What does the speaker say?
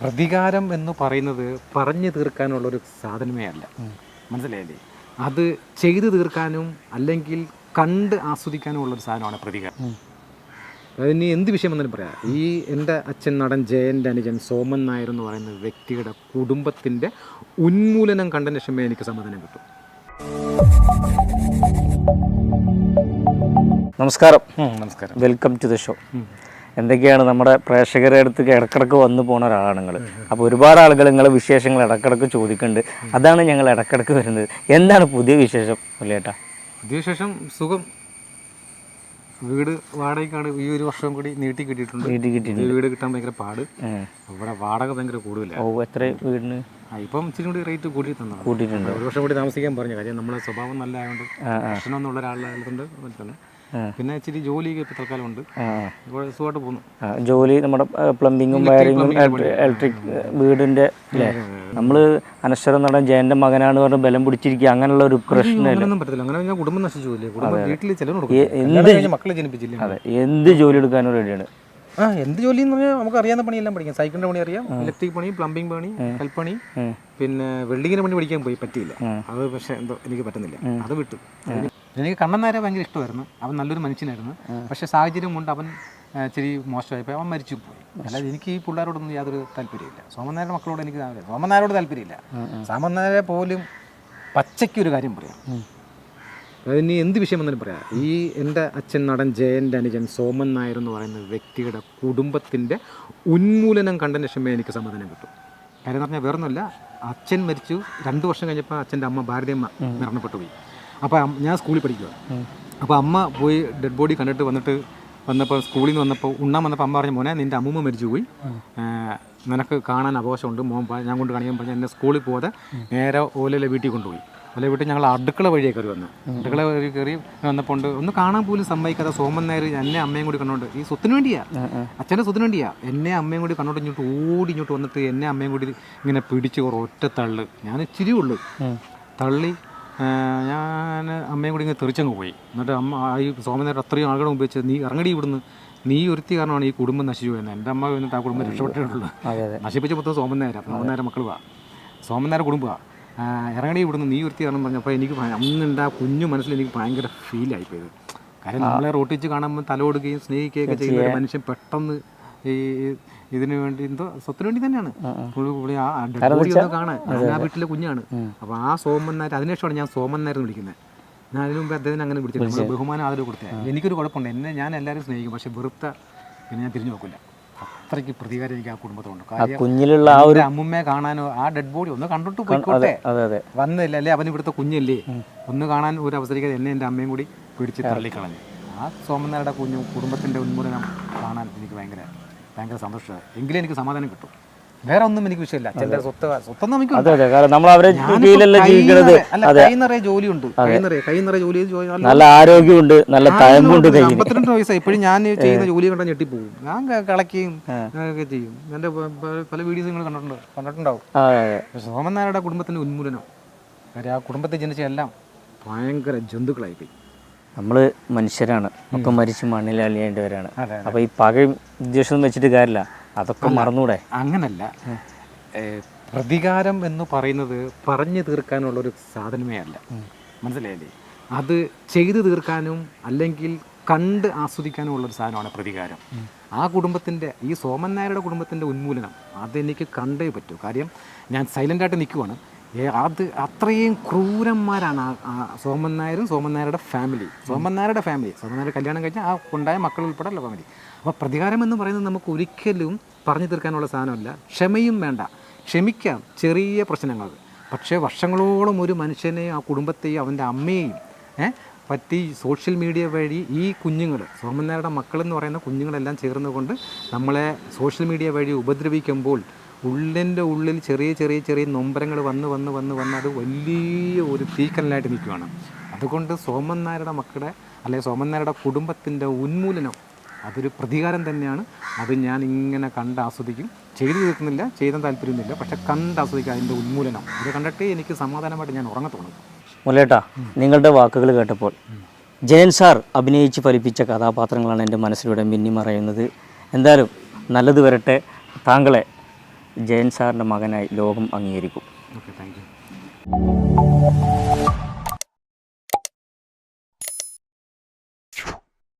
പ്രതികാരം എന്ന് പറയുന്നത് പറഞ്ഞു തീർക്കാനുള്ള ഒരു സാധനമേ അല്ല. മനസ്സിലായില്ലേ? അത് ചെയ്തു തീർക്കാനും അല്ലെങ്കിൽ കണ്ട് ആസ്വദിക്കാനും ഉള്ള ഒരു സാധനമാണ് പ്രതികാരം. അതിന് എന്ത് വിഷയം വന്നാലും പറയാം. ഈ എന്റെ അച്ഛൻ നടൻ ജയന്റെ അനുജൻ സോമൻ നായർ എന്ന് പറയുന്ന വ്യക്തിയുടെ കുടുംബത്തിന്റെ ഉന്മൂലനം കണ്ടതിന് ശേഷമേ എനിക്ക് സമാധാനം കിട്ടും. നമസ്കാരം. നമസ്കാരം. വെൽക്കം ടു ദ ഷോ എന്തൊക്കെയാണ് നമ്മുടെ പ്രേക്ഷകരുടെ അടുത്ത് ഇടക്കിടക്ക് വന്നു പോണ ഒരാളാണ് നിങ്ങൾ അപ്പോൾ ഒരുപാട് ആളുകൾ നിങ്ങളെ വിശേഷങ്ങൾ ഇടക്കിടക്ക് ചോദിക്കുന്നുണ്ട് അതാണ് ഞങ്ങൾ ഇടക്കിടക്ക് വരുന്നത്. എന്താണ് പുതിയ വിശേഷം മുല്ലേട്ടാ? പുതിയ വിശേഷം സുഖം. വീട് വാടകയ്ക്കാണ് ഈ ഒരു വർഷം കൂടി നീട്ടി കിട്ടിയിട്ടുണ്ട്. നീട്ടി കിട്ടിയിട്ടുണ്ട്. വീട് കിട്ടാൻ ഭയങ്കര പാട്. ഇവിടെ വാടക ഭയങ്കര കൂടുതലാണ് ഓ എത്ര വീടിന്? ഇപ്പം ഇച്ചിരി കൂടി റേറ്റ് കൂടി തന്നെ കൂട്ടിയിട്ടുണ്ട് ഒരു വർഷം കൂടി താമസിക്കാൻ പറഞ്ഞു കാര്യം. നമ്മുടെ സ്വഭാവം നല്ല ആയതുകൊണ്ട് ഭക്ഷണമൊന്നുള്ള ഒരാളായതുകൊണ്ട് തന്നെ പിന്നെ ഇച്ചിരി ജോലിയൊക്കെ ഇപ്പം തൽക്കാലം ഉണ്ട് സുഖമായിട്ട് പോകുന്നു. ജോലി നമ്മുടെ പ്ലംബിങ്ങും വയറിങ്ങും ഇലക്ട്രിക് വീടിന്റെ നമ്മൾ അനശ്വരം നടൻ ജയന്റെ മകനാണ് പറഞ്ഞ ബലം പിടിച്ചിരിക്കുക. അങ്ങനെയുള്ള ഒരു പ്രശ്നം പറ്റത്തില്ല. അങ്ങനെ ഞാൻ കുടുംബം നശിച്ചു പോയില്ലേ കുടുംബം വീട്ടിൽ ചിലവ് കൊടുക്കും എന്ത് മക്കളെ ജനിപ്പിച്ചില്ലേ? അതെ എന്ത് ജോലി എടുക്കാനും റെഡിയാണ്. ആ എന്ത് ജോലി എന്ന് പറഞ്ഞാൽ നമുക്ക് അറിയാവുന്ന പണിയെല്ലാം പഠിക്കാം. സൈക്കിളിന്റെ പണി അറിയാം ഇലക്ട്രിക് പണി പ്ലംബിംഗ് പണി കൽപ്പണി പിന്നെ വെൽഡിങ്ങിന്റെ പണി പഠിക്കാൻ പോയി പറ്റിയില്ല. അത് പക്ഷെ എന്തോ എനിക്ക് പറ്റുന്നില്ല. അത് വിട്ടു. എനിക്ക് കണ്ണൻ നായരെ ഭയങ്കര ഇഷ്ടമായിരുന്നു. അവൻ നല്ലൊരു മനുഷ്യനായിരുന്നു. പക്ഷേ സാഹചര്യം കൊണ്ട് അവൻ ഇച്ചിരി മോശമായിപ്പോയി. അവൻ മരിച്ചു പോയി അല്ലാതെ എനിക്ക് ഈ പിള്ളേരോടൊന്നും യാതൊരു താല്പര്യമില്ല. സോമനായരുടെ മക്കളോട് എനിക്ക് താല്പര്യം- സോമനായരോട് താല്പര്യമില്ല. സാമനായരെ പോലും പച്ചയ്ക്ക് ഒരു കാര്യം പറയാം. അതിന് എന്ത് വിഷയം വന്നാലും പറയാം. ഈ എന്റെ അച്ഛൻ നടൻ ജയന്റെ അനുജൻ സോമൻ നായർ എന്ന് പറയുന്ന വ്യക്തിയുടെ കുടുംബത്തിന്റെ ഉന്മൂലനം കണ്ടതിന് ശേഷമേ എനിക്ക് സമാധാനം കിട്ടും. കാര്യം എന്ന് പറഞ്ഞാൽ വേറൊന്നുമില്ല. അച്ഛൻ മരിച്ചു. രണ്ട് വർഷം കഴിഞ്ഞപ്പോൾ അച്ഛന്റെ അമ്മ ഭാരതിയമ്മ മരണപ്പെട്ടു പോയി. അപ്പോൾ ഞാൻ സ്കൂളിൽ പഠിക്കുക അപ്പോൾ അമ്മ പോയി ഡെഡ് ബോഡി കണ്ടിട്ട് വന്നിട്ട് വന്നപ്പോൾ സ്കൂളിൽ നിന്ന് വന്നപ്പോൾ ഉണ്ണാൻ വന്നപ്പോൾ അമ്മ പറഞ്ഞു മോനെ നിന്റെ അമ്മൂമ്മ മരിച്ചു പോയി നിനക്ക് കാണാൻ അവകാശമുണ്ട്. മോൻ ഞാൻ കൊണ്ട് കാണിക്കാൻ പറഞ്ഞു എന്നെ സ്കൂളിൽ പോകാതെ നേരെ ഓലയിലെ വീട്ടിൽ കൊണ്ടുപോയി. ഓല വീട്ടിൽ ഞങ്ങൾ അടുക്കള വഴിയെ കയറി വന്നു. അടുക്കള വഴി കയറി വന്നപ്പോൾ ഒന്ന് കാണാൻ പോലും സമ്മതിക്കാതെ സോമൻ നായർ എന്നെ അമ്മയും കൂടി കണ്ടോണ്ട് ഈ സ്വത്തിന് വേണ്ടിയാ? അച്ഛന്റെ സ്വത്തിന് വേണ്ടിയാ? എന്നെ അമ്മയും കൂടി കണ്ടോണ്ട് ഇങ്ങോട്ട് ഓടി ഇങ്ങോട്ട് വന്നിട്ട് എന്നെ അമ്മയും കൂടി ഇങ്ങനെ പിടിച്ച് ഒറ്റ തള്ളു. ഞാൻ ഇച്ചിരി ഉള്ളു. തള്ളി ഞാൻ അമ്മയും കൂടി ഇങ്ങനെ തെറിച്ചങ്ങ് പോയി. എന്നിട്ട് അമ്മ ഈ സോമനേരം അത്രയും ആളുകളെ ഉപയോഗിച്ച് നീ ഇറങ്ങടി ഇവിടുന്ന്. നീ ഒരുത്തി കാരണമാണ് ഈ കുടുംബം നശിച്ചു പോയത്. എന്റെ അമ്മ വന്നിട്ട് ആ കുടുംബം രക്ഷപ്പെട്ടിട്ടുള്ളൂ നശിപ്പിച്ച മൊത്തം സോമനേരം സോമനേരം മക്കൾ വാ. സോമനേര കുടുംബമാണ് ഇറങ്ങടി ഇവിടുന്ന് നീ ഒരുത്തി കാരണം പറഞ്ഞപ്പോൾ എനിക്ക് അന്നുണ്ട് ആ കുഞ്ഞു മനസ്സിൽ എനിക്ക് ഭയങ്കര ഫീലായിപ്പോയത് കാര്യം നമ്മളെ റോട്ടിച്ച് കാണുമ്പോൾ തല കൊടുക്കുകയും സ്നേഹിക്കുകയൊക്കെ ചെയ്യുന്ന ഒരു മനുഷ്യൻ പെട്ടെന്ന് ഈ ഇതിനു വേണ്ടി എന്തോ സ്വത്തിന് വേണ്ടി തന്നെയാണ്. പുള്ളി ആ കാണാൻ. ഞാൻ ആ വീട്ടിലെ കുഞ്ഞാണ്. അപ്പോൾ ആ സോമൻ നായർ അതിനുശേഷമാണ് ഞാൻ സോമൻ നായർ എന്ന് വിളിക്കുന്നത്. ഞാൻ അതിനു മുമ്പ് അദ്ദേഹത്തിന് അങ്ങനെ നമ്മൾ ബഹുമാനം ആദരവ് കൊടുത്തത് എനിക്കൊരു കുഴപ്പമുണ്ട്. എന്നെ ഞാൻ എല്ലാവരും സ്നേഹിക്കും. പക്ഷെ വെറുത്ത പിന്നെ ഞാൻ തിരിഞ്ഞു നോക്കില്ല അത്രയ്ക്ക് പ്രതികാരം എനിക്ക് ആ കുടുംബത്തോണ്ട് കുഞ്ഞിലുള്ള ആ ഒരു അമ്മുമ്മയെ കാണാനോ ആ ഡെഡ് ബോഡി ഒന്ന് കണ്ടിട്ട് പോയിക്കോട്ടെ. വന്നില്ല അല്ലേ? അവൻ ഇവിടുത്തെ കുഞ്ഞല്ലേ? ഒന്ന് കാണാൻ ഒരു അവസരിക്കാതെ എന്നെ എന്റെ അമ്മയും കൂടി പിടിച്ച് തള്ളിക്കളഞ്ഞു. ആ സോമനാരുടെ കുഞ്ഞു കുടുംബത്തിന്റെ ഉന്മൂലനം കാണാൻ എനിക്ക് ഭയങ്കര ഭയങ്കര സന്തോഷമാണ് എങ്കിലും എനിക്ക് സമാധാനം കിട്ടും. വേറെ ഒന്നും എനിക്ക് വിഷയമില്ല. അച്ഛന്റെ സ്വത്ത് സ്വത്തൊന്നും എനിക്ക് അതെ അതെ. കാരണം നമ്മൾ അവരെ കീഴിലല്ല ജീവിക്കുന്നത് അല്ല കൈ നിറയെ ജോലിയുണ്ട്. കൈ നിറയെ കൈ നിറയെ ജോലി ചെയ്ത് നല്ല- ആരോഗ്യമുണ്ട് നല്ല കയ്യിൽ അമ്പത്തിരണ്ട് വയസ്സായി. ഇപ്പോഴും ഞാൻ ചെയ്യുന്ന ജോലി കണ്ടാൽ ഞെട്ടിപ്പോകും ഞാൻ കളക്കുകയും ഒക്കെ ചെയ്യും. എന്റെ പ- പല വീഡിയോസ് നിങ്ങൾ കണ്ടിട്ടുണ്ട് കണ്ടിട്ടുണ്ടാവും. സോമൻ നായരുടെ കുടുംബത്തിന്റെ ഉന്മൂലനം. കാര്യം ആ കുടുംബത്തെ ജനിച്ച എല്ലാം ഭയങ്കര ജന്തുക്കളായിപ്പോയി. നമ്മൾ മനുഷ്യരാണ്. ഒക്കെ മരിച്ച് മണ്ണിൽ അലിയേണ്ടവരാണ് അപ്പൊ അപ്പോൾ ഈ പകയും ഉദ്ദേശം വെച്ചിട്ട് കാര്യമില്ല. അതൊക്കെ മറന്നൂടെ? അങ്ങനല്ല. പ്രതികാരം എന്ന് പറയുന്നത് പറഞ്ഞു തീർക്കാനുള്ള ഒരു സാധനമേ അല്ല. മനസ്സിലായില്ലേ? അത് ചെയ്തു തീർക്കാനും അല്ലെങ്കിൽ കണ്ട് ആസ്വദിക്കാനും ഉള്ള ഒരു സാധനമാണ് പ്രതികാരം. ആ കുടുംബത്തിന്റെ ഈ സോമൻ നായരുടെ കുടുംബത്തിന്റെ ഉന്മൂലനം അതെനിക്ക് കണ്ടേ പറ്റൂ. കാര്യം ഞാൻ സൈലന്റായിട്ട് നിൽക്കുവാണ്. അത് അത്രയും ക്രൂരന്മാരാണ് സോമൻ നായരും സോമൻ നായരുടെ ഫാമിലി സോമൻ നായരുടെ ഫാമിലി സോമൻ നായർ കല്യാണം കഴിഞ്ഞാൽ ആ ഉണ്ടായ മക്കൾ ഉൾപ്പെടെ ഉള്ള ഫാമിലി അപ്പോൾ പ്രതികാരം എന്ന് പറയുന്നത് നമുക്ക് ഒരിക്കലും പറഞ്ഞു തീർക്കാനുള്ള സാധനമല്ല. ക്ഷമയും വേണ്ട. ക്ഷമിക്കാം. ചെറിയ പ്രശ്നങ്ങൾ. പക്ഷേ വർഷങ്ങളോളം ഒരു മനുഷ്യനെ ആ കുടുംബത്തെയും അവന്റെ അമ്മയെയും പറ്റി സോഷ്യൽ മീഡിയ വഴി ഈ കുഞ്ഞുങ്ങൾ സോമൻ നായരുടെ മക്കളെന്ന് പറയുന്ന കുഞ്ഞുങ്ങളെല്ലാം ചേർന്നുകൊണ്ട് നമ്മളെ സോഷ്യൽ മീഡിയ വഴി ഉപദ്രവിക്കുമ്പോൾ ഉള്ളിന്റെ ഉള്ളിൽ ചെറിയ ചെറിയ ചെറിയ നൊമ്പരങ്ങൾ വന്ന് വന്ന് വന്ന് വന്ന് അത് വലിയ ഒരു തീക്കല്ലായിട്ട് നിൽക്കുകയാണ്. അതുകൊണ്ട് സോമൻ നായരുടെ മക്കളുടെ അല്ലെങ്കിൽ സോമൻ നായരുടെ കുടുംബത്തിന്റെ ഉന്മൂലനം അതൊരു പ്രതികാരം തന്നെയാണ്. അത് ഞാൻ ഇങ്ങനെ കണ്ട് ആസ്വദിക്കും. ചെയ്തു തീർക്കുന്നില്ല ചെയ്താൽ താല്പര്യമൊന്നുമില്ല പക്ഷെ കണ്ട് ആസ്വദിക്കുക അതിന്റെ ഉന്മൂലനം. ഇത് കണ്ടിട്ട് എനിക്ക് സമാധാനമായിട്ട് ഞാൻ ഉറങ്ങത്തുള്ളൂ മുല്ലേട്ടാ നിങ്ങളുടെ വാക്കുകൾ കേട്ടപ്പോൾ ജയൻ സാർ അഭിനയിച്ച് ഫലിപ്പിച്ച കഥാപാത്രങ്ങളാണ് എന്റെ മനസ്സിലൂടെ മിന്നി മറയുന്നത് എന്തായാലും നല്ലത് വരട്ടെ. താങ്കളെ ജയൻ സാറിന്റെ മകനായി ലോകം അംഗീകരിക്കും. Okay thank you